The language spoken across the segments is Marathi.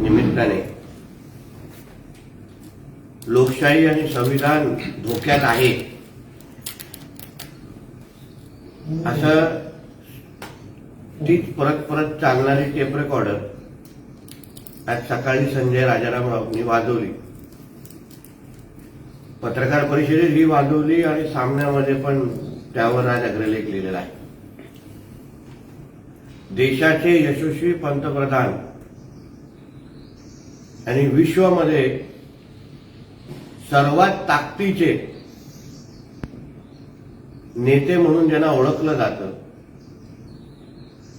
निमित्ताने. लोकशाही आणि संविधान धोक्यात आहे. असं तीच परत परत चालणारी टेप रेकॉर्डर आज सकाळी संजय राजाराम राऊतनी वाजवली. पत्रकार परिषदेत ही वाजवली आणि सामन्यामध्ये पण त्यावर आज अग्रलेख लिहिलेला आहे. देशाचे यशस्वी पंतप्रधान आणि विश्वामध्ये सर्वात ताकदीचे नेते म्हणून ज्यांना ओळखलं जातं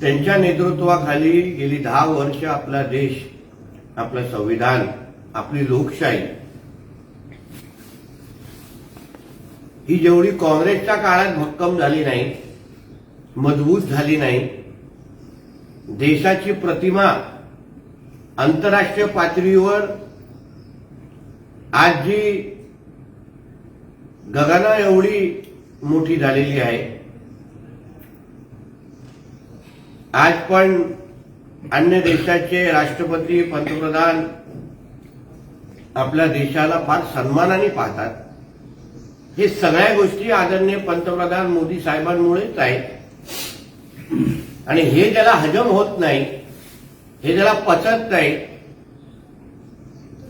त्यांच्या नेतृत्वाखाली गेली दहा वर्ष आपला देश आपलं संविधान आपली लोकशाही ही जेवढी काँग्रेसच्या काळात भक्कम झाली नाही मजबूत झाली नाही देशाची प्रतिमा आंतरराष्ट्रीय पातळीवर आज जी गगना एवढी मोठी झालेली आहे आज पण अन्य देशाचे राष्ट्रपती पंतप्रधान आपल्या देशाला फार सन्मानाने पाहतात. हे सगळ्या गोष्टी आदरणीय पंतप्रधान मोदी साहेबांमुळेच आहेत. आणि हे ज्याला हजम होत नाही हे ज्याला पचत नाही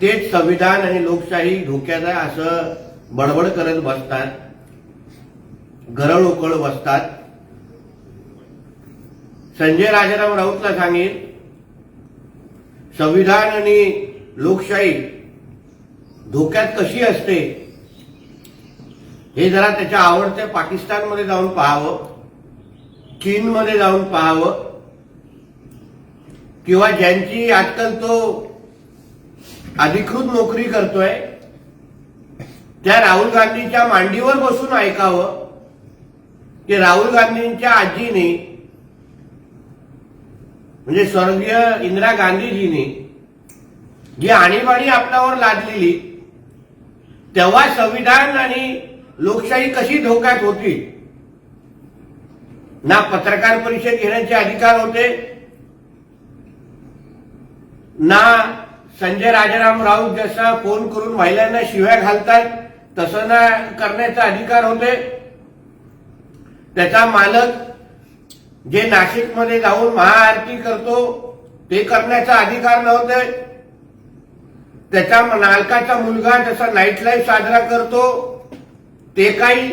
तेच संविधान आणि लोकशाही धोक्यात आहे असं बडबड करत बसतात गरळ उकळ बसतात. संजय राजाराम राऊतला सांगेन संविधान आणि लोकशाही धोक्यात कशी असते हे जरा त्याच्या आवडत्या पाकिस्तानमध्ये जाऊन पाहावं चीनमध्ये जाऊन पाहावं. किंवा ज्यांची आजकाल तो अधिकृत नोकरी करतोय त्या राहुल गांधीच्या मांडीवर बसून ऐकावं की राहुल गांधींच्या आजीने म्हणजे स्वर्गीय इंदिरा गांधीजीने जी आणीबाणी आपल्यावर लादलेली तेव्हा संविधान आणि लोकशाही कशी धोक्यात होती? ना पत्रकार परिषद घेण्याचे अधिकार होते ना संजय राजाराम राऊत जसा फोन करून महिलांना शिव्या घालतात तसं ना करण्याचा अधिकार होते. त्याचा मालक जे नाशिकमध्ये जाऊन महाआरती करतो ते करण्याचा अधिकार नव्हते. त्याचा नालकाचा मुलगा जसा नाईट लाईफ साजरा करतो ते काही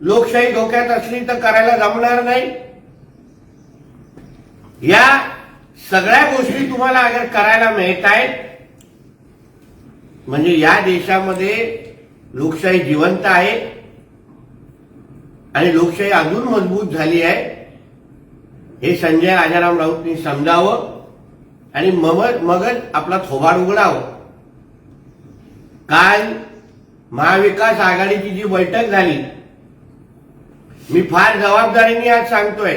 लोकशाही धोक्यात असली तर करायला जमणार नाही. या सगळ्या गोष्टी तुम्हाला अगर करायला मिळत आहेत म्हणजे या देशामध्ये लोकशाही जिवंत आहे आणि लोकशाही अजून मजबूत झाली आहे हे संजय राजाराम राऊतनी समजावं आणि मग मगच आपला थोबाड उघडावं. काल महाविकास आघाडीची जी बैठक झाली मी फार जबाबदारीने आज सांगतोय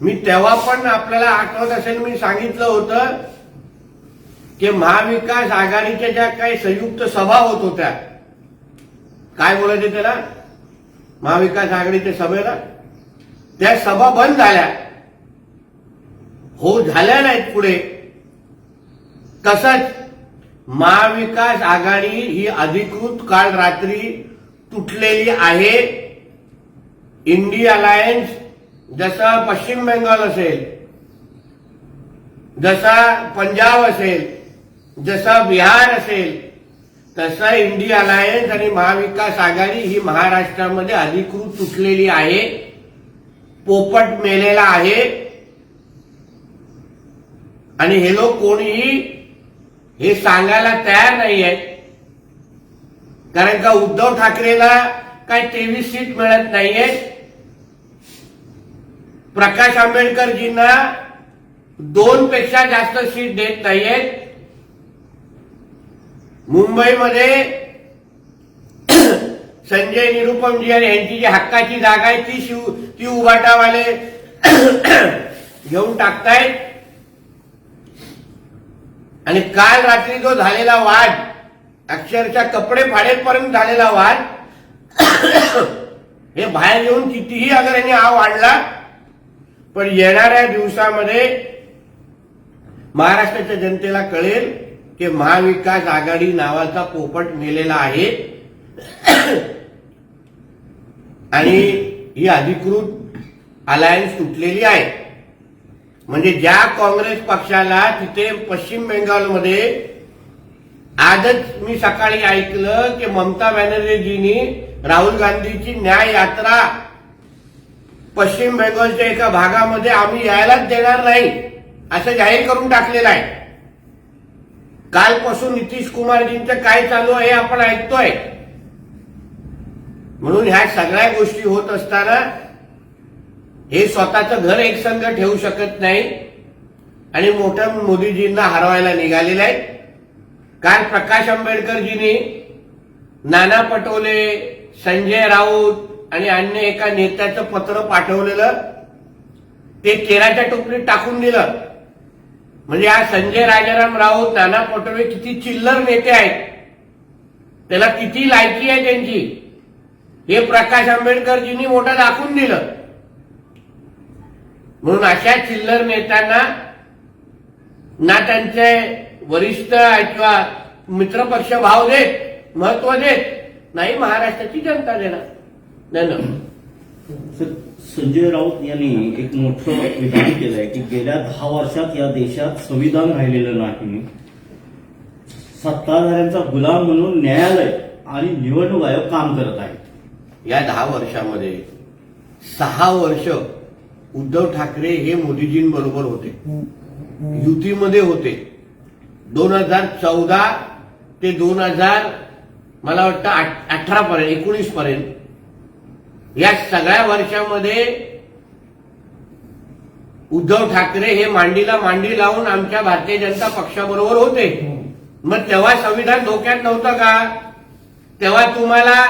मी तेव्हा पण आपल्याला आठवत असेल मी सांगितलं होतं की महाविकास आघाडीच्या ज्या काही संयुक्त सभा होत होत्या काय बोलायचे त्याला? महाविकास आघाडीच्या सभेला? त्या सभा बंद झाल्या. हो झाल्या नाहीत पुढे. तसंच महाविकास आघाडी ही अधिकृत काल रात्री तुटलेली आहे. इंडिया अलायन्स जसा पश्चिम बंगाल असेल जसा पंजाब असेल जसा बिहार असेल तसा इंडिया अलायन्स आणि महाविकास आघाडी ही महाराष्ट्रामध्ये अधिकृत तुटलेली आहे पोपट मेलेला आहे. आणि हे लोक कोणीही हे सांगायला तयार नाही आहेत कारण का उद्धव ठाकरेला काही तेवीस सीट मिळत नाहीये प्रकाश आंबेडकरजींना दोन पेक्षा जास्त सीट देत नाहीयेत. मुंबईमध्ये संजय निरुपमजी आणि यांची जी हक्काची जागा आहे ती शिव ती उभाटावाले घेऊन टाकतायत. आणि काल रात्री जो झालेला वाद अक्षरशः कपडे फाडेपर्यंत झालेला वाद हे बाहेर येऊन कितीही अगर यांनी हा वाढला पण येणाऱ्या दिवसामध्ये महाराष्ट्राच्या जनतेला कळेल की महाविकास आघाडी नावाचा पोपट मेलेला आहे. आणि ही अधिकृत अलायन्स तुटलेली आहे. म्हणजे ज्या काँग्रेस पक्षाला तिथे पश्चिम बेंगालमध्ये आजच मी सकाळी ऐकलं की ममता बॅनर्जींनी राहुल गांधीची न्याय यात्रा पश्चिम बेंगॉलच्या एका भागामध्ये आम्ही यायलाच देणार नाही असं जाहीर करून टाकलेलं आहे. कालपासून नितीश कुमारजींचं काय चालू आहे हे आपण ऐकतोय. म्हणून ह्या सगळ्या गोष्टी होत असताना हे स्वतःचं घर एकसंघ ठेवू शकत नाही आणि मोठ्या मोदीजींना हरवायला निघालेलं आहे. काल प्रकाश आंबेडकरजींनी नाना पटोले संजय राऊत आणि अन्य एका नेत्याचं पत्र पाठवलेलं ते केराच्या टोपलीत टाकून दिलं. म्हणजे हा संजय राजाराम राऊत नाना पटोले किती चिल्लर नेते आहेत. त्याला किती लायकी आहे त्यांची. हे प्रकाश आंबेडकरजींनी मोठं दाखवून दिलं. म्हणून अशा चिल्लर नेत्यांना ना त्यांचे वरिष्ठ किंवा मित्रपक्ष भाव देत महत्त्व देत नाही महाराष्ट्राची जनता देणार. धन्यवाद सर संजय राऊत यांनी एक मोठं विधान केलंय की गेल्या दहा वर्षात या देशात संविधान राहिलेलं नाही. सत्ताधाऱ्यांचा गुलाम म्हणून न्यायालय आणि निवडणूक आयोग काम करत आहे या दहा वर्षामध्ये सहा वर्ष उद्धव ठाकरे हे मोदीजींबरोबर होते. युतीमध्ये होते. दोन हजार चौदा ते दोन हजार मला वाटतं अठरा पर्यंत एकोणीस पर्यंत या सगळ्या वर्षामध्ये उद्धव ठाकरे हे मांडीला मांडी लावून आमच्या भारतीय जनता पक्षाबरोबर होते. मग तेव्हा संविधान धोक्यात नव्हतं का? तेव्हा तुम्हाला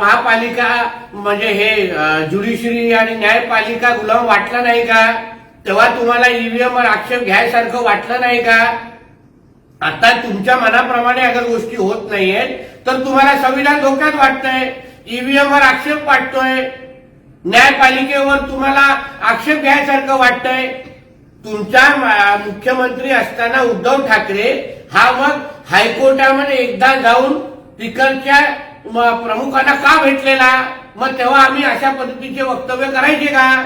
महापालिका म्हणजे हे ज्युडिशरी आणि न्यायपालिका गुलाम वाटला नाही का? तेव्हा तुम्हाला ईव्हीएम वर आक्षेप घ्यायसारखं वाटलं नाही का? आता तुमच्या मनाप्रमाणे अगर गोष्टी होत नाहीयेत तर तुम्हाला संविधान धोक्यात वाटतंय. ईव्हीएम वर आक्षेप वाटतोय. न्यायपालिकेवर तुम्हाला आक्षेप घ्यायसारखं वाटतंय. तुमचा मुख्यमंत्री असताना उद्धव ठाकरे हा मग हायकोर्टामध्ये एकदा जाऊन तिकडच्या प्रमुखांना का भेटलेला? मग तेव्हा आम्ही अशा पद्धतीचे वक्तव्य करायचे का?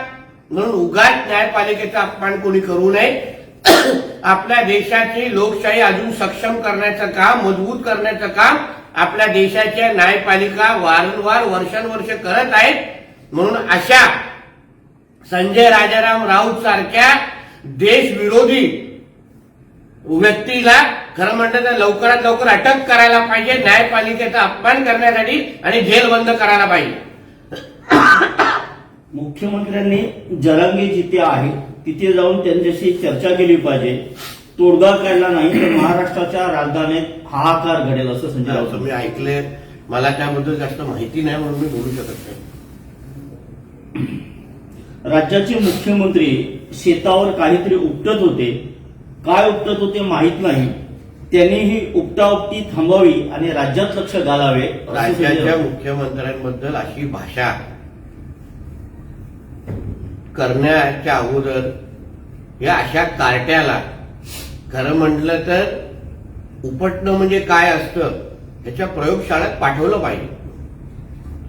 म्हणून उगाच न्यायपालिकेचा अपमान कोणी करू नये. आपल्या देशाची लोकशाही अजून सक्षम करण्याचं काम मजबूत करण्याचं काम आपल्या देशाच्या न्यायपालिका वारंवार वर्षानुवर्ष करत आहेत. म्हणून अशा संजय राजाराम राऊत सारख्या देशविरोधी व्यक्तीला खरं म्हणतात तर लवकरात लवकर अटक करायला पाहिजे न्यायपालिकेचा अपमान करण्यासाठी आणि जेल बंद करायला पाहिजे. मुख्यमंत्र्यांनी जरांगे जिथे आहे तिथे जाऊन त्यांच्याशी चर्चा केली पाहिजे. तोडगा काढला नाही तर महाराष्ट्राच्या राजधानीत हाहाकार घडेल असं संजय राऊत तुम्ही ऐकले. मला त्याबद्दल जास्त माहिती नाही म्हणून मी बोलू शकत नाही. राज्याचे मुख्यमंत्री शेतावर काहीतरी उपटत होते. काय उपटत होते माहीत नाही. त्यांनी ही उपटाउपटी थांबवावी आणि राज्यात लक्ष घालावे राज्याच्या. मुख्यमंत्र्यांबद्दल अशी भाषा करण्याच्या अगोदर या अशा कार्ट्याला खरं म्हटलं तर उपटणं म्हणजे काय असतं ह्याच्या प्रयोगशाळेत पाठवलं पाहिजे.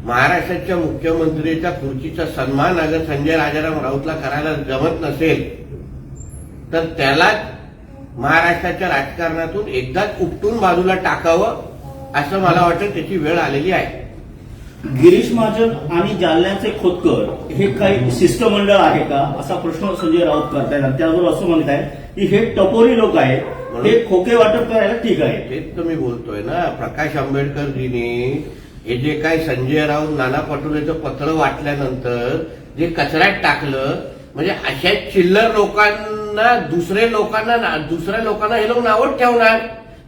महाराष्ट्राच्या मुख्यमंत्रीच्या खुर्चीचा सन्मान अगर संजय राजाराम राऊतला करायला जमत नसेल तर त्याला महाराष्ट्राच्या राजकारणातून एकदाच उपटून बाजूला टाकावं असं मला वाटतं त्याची वेळ आलेली आहे. गिरीश महाजन आणि जालन्याचे खोतकर हे काही शिष्टमंडळ आहे का? असा प्रश्न संजय राऊत करतायत. आणि त्याबरोबर असं म्हणत आहे की हे टपोरी लोक आहेत हे खोके वाटप करायला ठीक आहे. तेच तर मी बोलतोय ना. प्रकाश आंबेडकरजींनी हे जे काय संजय राऊत नाना पटोलेचं पत्र वाटल्यानंतर जे कचऱ्यात टाकलं म्हणजे अशा चिल्लर लोकांना दुसरे लोकांना दुसऱ्या लोकांना हे लोक नावच ठेवणार.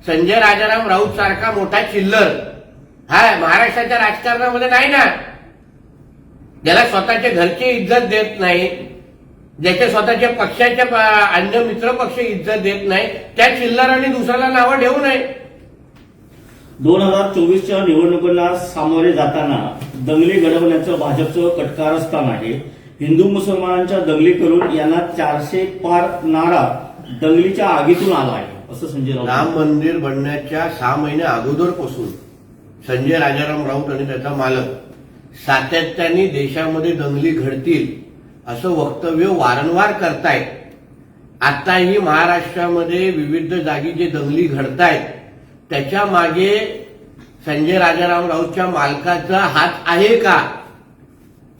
संजय राजाराम राऊत सारखा मोठा चिल्लर. हा महाराष्ट्राच्या राजकारणामध्ये नाही ना. ज्याला स्वतःच्या घरची इज्जत देत नाही ज्याच्या स्वतःच्या पक्षाच्या अन्य मित्र पक्ष इज्जत देत नाही त्या चिल्लरांनी दुसऱ्याला नावं ठेवू नये. दोन हजार चोवीसच्या निवडणुकांना सामोरे जाताना दंगली घडवण्याचं भाजपचं कटकारस्थान आहे. हिंदू मुसलमानांच्या दंगली करून यांना चारशे पार नारा दंगलीच्या आगीतून आला आहे असं संजय राऊत राम मंदिर बनण्याच्या सहा महिन्या अगोदरपासून संजय राजाराम राऊत आणि त्याचा मालक. सातत्याने देशामध्ये दंगली घडतील असं वक्तव्य वारंवार करतायत. आताही महाराष्ट्रामध्ये विविध जागी जे दंगली घडतायत त्याच्यामागे संजय राजाराम राऊतच्या मालकाचा हात आहे का?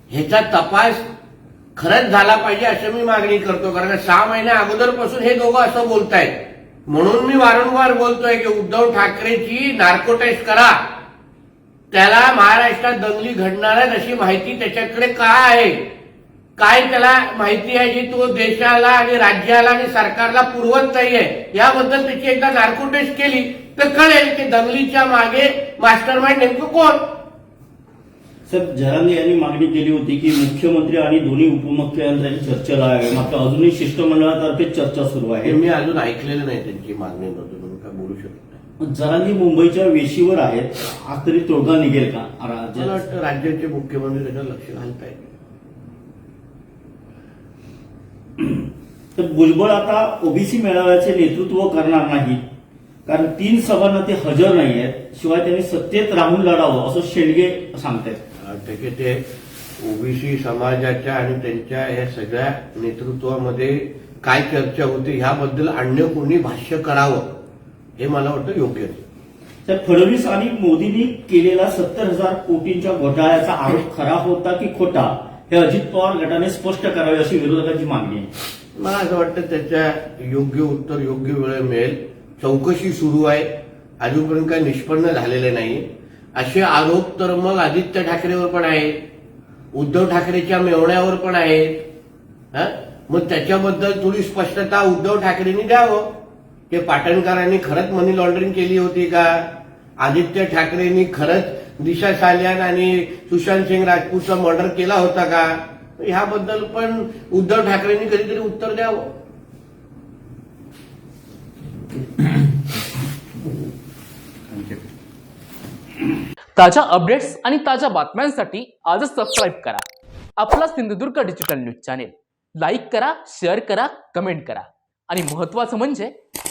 ह्याचा तपास खरंच झाला पाहिजे असं मी मागणी करतो कारण सहा महिन्या अगोदरपासून हे दोघं असं बोलतायत. म्हणून मी वारंवार बोलतोय की उद्धव ठाकरेची नार्को टेस्ट करा. त्याला महाराष्ट्रात दंगली घडणार आहेत अशी माहिती त्याच्याकडे का आहे? काय त्याला माहिती आहे जी तो देशाला आणि राज्याला आणि सरकारला पुरवत नाहीये? याबद्दल त्याची एकदा नार्को टेस्ट केली तर कळेल की दंगलीच्या मागे मास्टर माइंड नेमकं कोण? सर जरांगे यांनी मागणी केली होती की मुख्यमंत्री आणि दोन्ही उपमुख्यमंत्र्यांची चर्चा लावावी मात्र अजूनही शिष्टमंडळातर्फे चर्चा सुरू आहे. मी अजून ऐकलेलं नाही त्यांची मागणी नव्हती म्हणून काय बोलू शकत नाही जरांगे मुंबईच्या वेशीवर आहेत. आज तरी तोडगा निघेल का? मला राज्यात वाटतं राज्याचे मुख्यमंत्री त्याच्यावर लक्ष घालतायत तर भुजबळ आता ओबीसी मेळाव्याचे नेतृत्व करणार नाही कारण तीन सभांना ते हजर नाही आहेत शिवाय त्यांनी सत्तेत राहून लढावं असं शेंडगे सांगतायत. त्याचे ते ओबीसी समाजाच्या आणि त्यांच्या या सगळ्या नेतृत्वामध्ये काय चर्चा होते ह्याबद्दल अन्य कोणी भाष्य करावं? हे मला वाटतं योग्य नाही. तर फडणवीस आणि मोदींनी केलेला सत्तर हजार कोटींच्या घोटाळ्याचा आरोप खरा होता की खोटा हे अजित पवार गटाने स्पष्ट करावे अशी विरोधकांची मागणी आहे. मला असं वाटतं त्याच्या योग्य उत्तर योग्य वेळ मिळेल. चौकशी सुरू आहे. अजूनपर्यंत काही निष्पन्न झालेले नाही. असे आरोप तर मग आदित्य ठाकरेवर पण आहेत. उद्धव ठाकरेच्या मेवण्यावर पण आहेत. हं? मग त्याच्याबद्दल थोडी स्पष्टता उद्धव ठाकरेंनी द्यावं. की पाटणकरांनी खरंच मनी लॉन्ड्रिंग केली होती का? आदित्य ठाकरेंनी खरंच दिशा सालियान आणि सुशांत सिंग राजपूतचा मर्डर केला होता का? ह्याबद्दल पण उद्धव ठाकरेंनी कधीतरी उत्तर द्यावं. ताज्या अपडेट्स आणि ताज्या बातम्यांसाठी आजच सबस्क्राईब करा. आपला Sindhudurg digital news channel like करा शेअर करा कमेंट करा. आणि महत्वाचं म्हणजे